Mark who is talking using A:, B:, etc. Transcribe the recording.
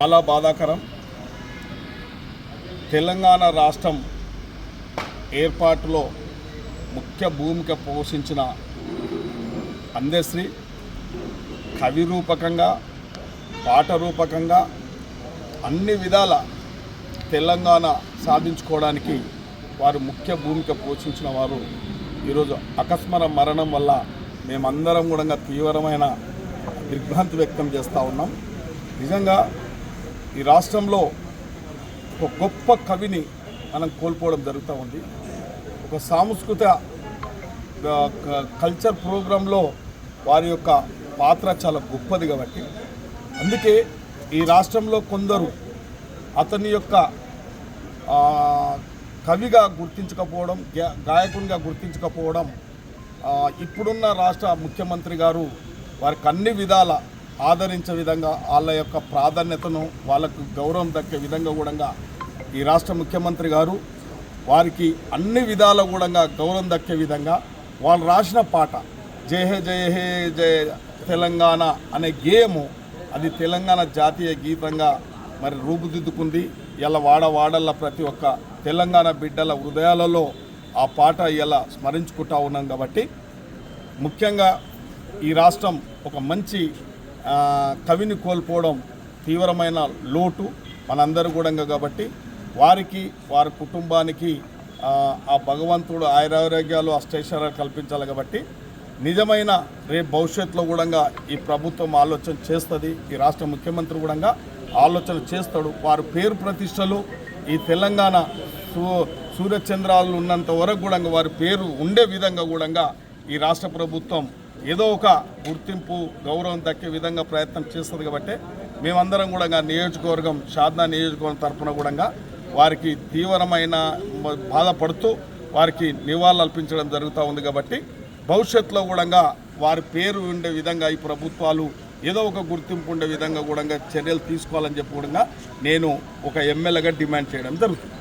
A: చాలా బాధాకరం. తెలంగాణ రాష్ట్రం ఏర్పాటులో ముఖ్య భూమిక పోషించిన అందశ్రీ కవి రూపకంగా పాట రూపకంగా అన్ని విధాల తెలంగాణ సాధించుకోవడానికి వారు ముఖ్య భూమిక పోషించిన వారు ఈరోజు అకస్మర మరణం వల్ల మేమందరం కూడా తీవ్రమైన దిగ్భ్రాంతి వ్యక్తం చేస్తూ ఉన్నాం. నిజంగా ఈ రాష్ట్రంలో ఒక గొప్ప కవిని మనం కోల్పోవడం జరుగుతూ ఉంది. ఒక సాంస్కృతిక కల్చర్ ప్రోగ్రాంలో వారి యొక్క పాత్ర చాలా గొప్పది కాబట్టి. అందుకే ఈ రాష్ట్రంలో కొందరు అతని యొక్క కవిగా గుర్తించకపోవడం గా- గాయకునిగా గుర్తించకపోవడం ఇప్పుడున్న రాష్ట్ర ముఖ్యమంత్రి గారు వారికి అన్ని విధాల ఆదరించే విధంగా వాళ్ళ యొక్క ప్రాధాన్యతను వాళ్ళకు గౌరవం దక్కే విధంగా కూడా ఈ రాష్ట్ర ముఖ్యమంత్రి గారు వారికి అన్ని విధాల కూడా గౌరవం దక్కే విధంగా వాళ్ళు రాసిన పాట జయ హే జయ హే జయ తెలంగాణ అనే గేయము అది తెలంగాణ జాతీయ గీతంగా మరి రూపుదిద్దుకుంది. ఇలా వాడ ప్రతి ఒక్క తెలంగాణ బిడ్డల హృదయాలలో ఆ పాట ఇలా స్మరించుకుంటా ఉన్నాం కాబట్టి ముఖ్యంగా ఈ రాష్ట్రం ఒక మంచి కవిని కోల్పోవడం తీవ్రమైన లోటు మనందరూ కూడా కాబట్టి వారికి వారి కుటుంబానికి ఆ, భగవంతుడు ఆయురారోగ్యాలు అష్టైశ్వర్యాలు కల్పించాలి కాబట్టి నిజమైన రేపు భవిష్యత్తులో కూడా ఈ ప్రభుత్వం ఆలోచన చేస్తుంది ఈ రాష్ట్ర ముఖ్యమంత్రి కూడా ఆలోచన చేస్తాడు. వారి పేరు ప్రతిష్టలు ఈ తెలంగాణ సూ సూర్యచంద్రాలు ఉన్నంత వరకు కూడా వారి పేరు ఉండే విధంగా కూడా ఈ రాష్ట్ర ప్రభుత్వం ఏదో ఒక గుర్తింపు గౌరవం దక్కే విధంగా ప్రయత్నం చేస్తుంది కాబట్టి మేమందరం కూడా నియోజకవర్గం షాద్నా నియోజకవర్గం తరఫున కూడా వారికి తీవ్రమైన బాధపడుతూ వారికి నివాళులు అర్పించడం జరుగుతూ ఉంది కాబట్టి భవిష్యత్తులో కూడా వారి పేరు ఉండే విధంగా ఈ ప్రభుత్వాలు ఏదో ఒక గుర్తింపు ఉండే విధంగా కూడా చర్యలు తీసుకోవాలని చెప్పి కూడా నేను ఒక ఎమ్మెల్యేగా డిమాండ్ చేయడం జరుగుతుంది.